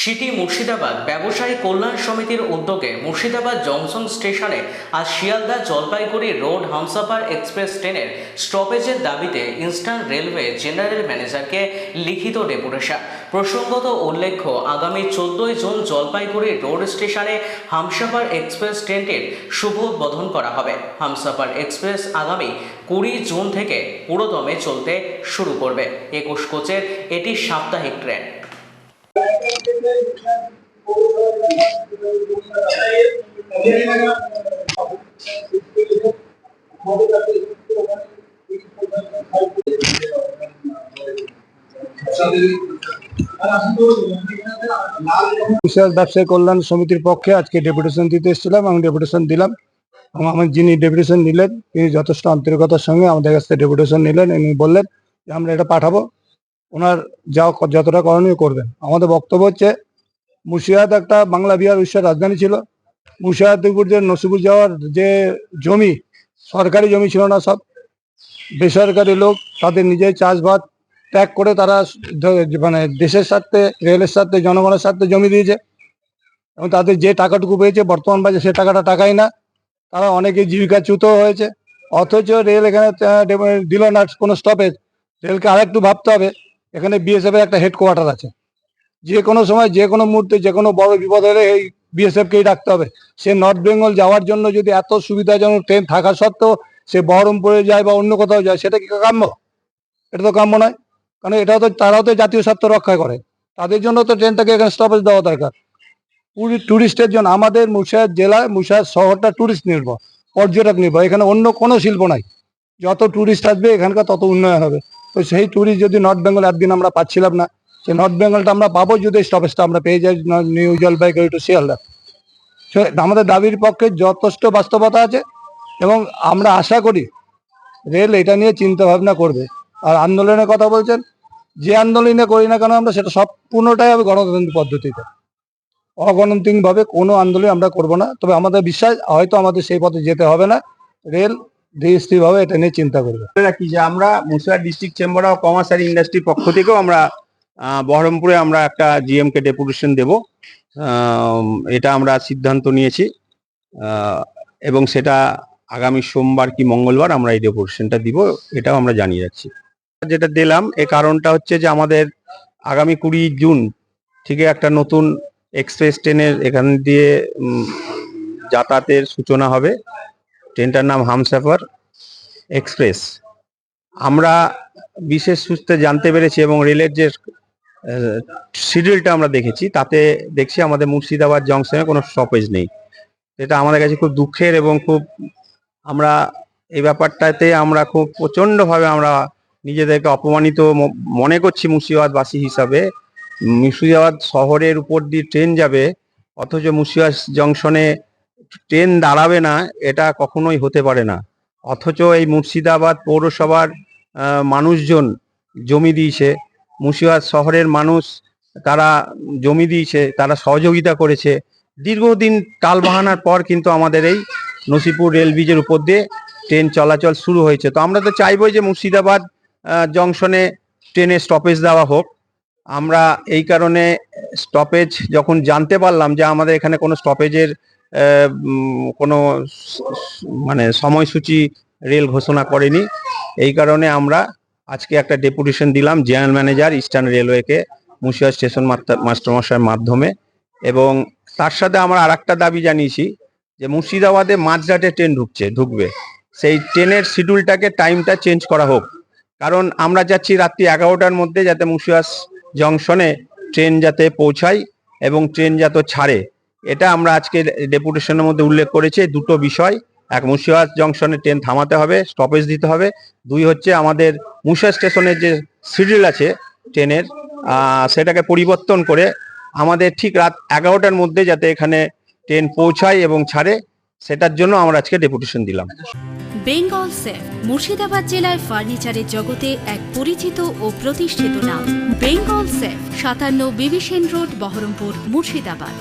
City Murshidabad ব্যবসায়ী কল্যাণ সমিতির উদ্যোগে মুর্শিদাবাদ জংশন স্টেশনে আজ শিয়ালদা জলপাইগুড়ি রোড হামসাফার এক্সপ্রেস ট্রেনের স্টপেজের দাবিতে ইস্টার্ন রেলওয়ে জেনারেল ম্যানেজারকে লিখিত ডেপুটেশন। প্রসঙ্গত উল্লেখ্য, আগামী চোদ্দই জুন জলপাইগুড়ি রোড স্টেশনে হামসাফার এক্সপ্রেস ট্রেনটির শুভ উদ্বোধন করা হবে। হামসাফার এক্সপ্রেস আগামী কুড়ি জুন থেকে পুরোদমে চলতে শুরু করবে। একুশ কোচের এটি সাপ্তাহিক ট্রেন। বিশাল ব্যবসায়ী কল্যাণ সমিতির পক্ষে আজকে ডেপুটেশন দিতে এসেছিলাম এবং ডেপুটেশন দিলাম। এবং আমার যিনি ডেপুটেশন নিলেন, তিনি যথেষ্ট আন্তরিকতার সঙ্গে আমাদের কাছ থেকে ডেপুটেশন নিলেন উনি বললেন যে আমরা এটা পাঠাবো। ওনার যা যতটা করণীয় করবেন। আমাদের বক্তব্য হচ্ছে, মুর্শিদাবাদ একটা বাংলা বিহার উড়িষ্যার রাজধানী ছিল। মুর্শিদাবাদপুর যে নসিপুর যাওয়ার যে জমি, সরকারি জমি ছিল না সব, বেসরকারি লোক তাদের নিজের চাষবাদ ত্যাগ করে তারা মানে দেশের স্বার্থে, রেলের স্বার্থে, জনগণের স্বার্থে জমি দিয়েছে। এবং তাদের যে টাকাটুকু পেয়েছে, বর্তমান বাজে সে টাকাটা টাকাই না। তারা অনেকে জীবিকাচ্যুত হয়েছে। অথচ রেল এখানে দিল না কোনো স্টপেজ রেলকে আরেকটু ভাবতে হবে। এখানে বিএসএফ এর একটা হেডকোয়ার্টার আছে। যে কোনো সময়, যে কোনো মুহূর্তে, যে কোনো বড় বিপদ হলে এই বিএসএফ কেই ডাকতে হবে। সে নর্থ বেঙ্গল যাওয়ার জন্য যদি এত সুবিধাজনক ট্রেন থাকা সত্ত্বেও সে বহরমপুরে যায় বা অন্য কোথাও যায়, সেটা কি কাম্য? এটা তো কাম্য নয়। কারণ এটাও তো, তারাও তো জাতীয় স্বার্থ রক্ষা করে। তাদের জন্য তো ট্রেনটাকে এখানে স্টপেজ দেওয়া দরকার। পুরী ট্যুরিস্টের জন্য আমাদের মুর্শিদাবাদ জেলায় মুর্শিদাবাদ শহরটা ট্যুরিস্ট নির্ভর, পর্যটক নির্ভর। এখানে অন্য কোনো শিল্প নাই। যত ট্যুরিস্ট আসবে, এখানকার তত উন্নয়ন হবে। তো সেই ট্যুরিস্ট যদি নর্থ বেঙ্গল একদিন আমরা পাচ্ছিলাম না, সেই নর্থ বেঙ্গলটা আমরা পাবো যদি স্টপেজটা আমরা পেয়ে যাই নিউ জলপাইগুড়ি টু শিয়ালদা সে আমাদের দাবির পক্ষে যথেষ্ট বাস্তবতা আছে এবং আমরা আশা করি রেল এটা নিয়ে চিন্তা ভাবনা করবে। আর আন্দোলনের কথা বলছেন, যে আন্দোলনে করি না কেন আমরা সেটা সম্পূর্ণটাই হবে গণতান্ত্রিক পদ্ধতিতে। অগণতান্ত্রিক ভাবে কোনো আন্দোলন আমরা করব না, তবে আমাদের বিশ্বাস, হয়তো আমাদের সেই পথে যেতে হবে না। রেল ধীর ভাবে এটা নিয়ে চিন্তা করবে। রাখি যে আমরা Murshidabad district chamber of commerce আর ইন্ডাস্ট্রির পক্ষ থেকেও আমরা বহরমপুরে আমরা একটা জিএম কে ডেপুটেশন দেব। এটা আমরা সিদ্ধান্ত নিয়েছি। এবং সেটা আগামী সোমবার কি মঙ্গলবার আমরা এই ডেপুটেশনটা দিব, এটাও আমরা জানিয়ে যাচ্ছি যেটা দিলাম, এ কারণটা হচ্ছে যে আমাদের আগামী কুড়ি জুন থেকে একটা নতুন এক্সপ্রেস ট্রেনের এখান দিয়ে যাতায়াতের সূচনা হবে। ট্রেনটার নাম হামসাফার এক্সপ্রেস। আমরা বিশেষ সূত্রে জানতে পেরেছি এবং রেলের যে শিডিউলটা আমরা দেখেছি, তাতে দেখছি আমাদের মুর্শিদাবাদ জংশনে কোনো স্টপেজ নেই। এটা আমাদের কাছে খুব দুঃখের এবং খুব, আমরা এই ব্যাপারটাতে আমরা খুব প্রচণ্ডভাবে আমরা নিজেদেরকে অপমানিত মনে করছি মুর্শিদাবাদবাসী হিসাবে। মুর্শিদাবাদ শহরের উপর দিয়ে ট্রেন যাবে, অথচ মুর্শিদাবাদ জংশনে ট্রেন দাঁড়াবে না, এটা কখনোই হতে পারে না। অথচ এই মুর্শিদাবাদ পৌরসভার মানুষজন জমি দিয়েছে। মুর্শিদাবাদ শহরের মানুষ তারা জমি দিয়েছে, তারা সহযোগিতা করেছে। দীর্ঘদিন টালবাহানার পর কিন্তু আমাদের এই নসিপুর রেল ব্রিজের উপর দিয়ে ট্রেন চলাচল শুরু হয়েছে। তো আমরা তো চাইবই যে মুর্শিদাবাদ জংশনে ট্রেনে স্টপেজ দেওয়া হোক। আমরা এই কারণে স্টপেজ যখন জানতে পারলাম যে আমাদের এখানে কোনো স্টপেজের কোনো মানে সময়সূচি রেল ঘোষণা করেনি। এই কারণে আমরা আজকে একটা ডেপুটেশন দিলাম জেনারেল ম্যানেজার, ইস্টার্ন রেলওয়েকে মুর্শিদাবাদ স্টেশন মাস্টারমশাইয়ের মাধ্যমে। এবং তার সাথে আমরা আর দাবি জানিয়েছি যে মুর্শিদাবাদে মাঝরাটে ট্রেন ঢুকছে, ঢুকবে। সেই ট্রেনের শিডিউলটাকে টাইমটা চেঞ্জ করা হোক। কারণ আমরা যাচ্ছি রাত্রি এগারোটার মধ্যে যাতে মুর্শিদাবাদ জংশনে ট্রেন যাতে পৌঁছায় এবং ট্রেন যাতে ছাড়ে। এটা আমরা আজকে ডেপুটেশনের মধ্যে উল্লেখ করেছি, দুটো বিষয়। এক মুর্শিদাবাদ জংশনে ট্রেন থামাতে হবে স্টপেজ দিতে হবে। দুই হচ্ছে আমাদের মুর্শিদাবাদ স্টেশনের যে শিডিউল আছে ট্রেনের সেটাকে পরিবর্তন করে আমাদের ঠিক রাত এগারোটার মধ্যে যাতে এখানে ট্রেন পৌঁছায় এবং ছাড়ে, সেটার জন্য আমরা আজকে ডেপুটেশন দিলাম। বেঙ্গল সেফ, মুর্শিদাবাদ জেলায় ফার্নিচারের জগতে এক পরিচিত ও প্রতিষ্ঠিত নাম। বেঙ্গল সেফ, সাতান্ন বিবিসেন রোড, বহরমপুর, মুর্শিদাবাদ।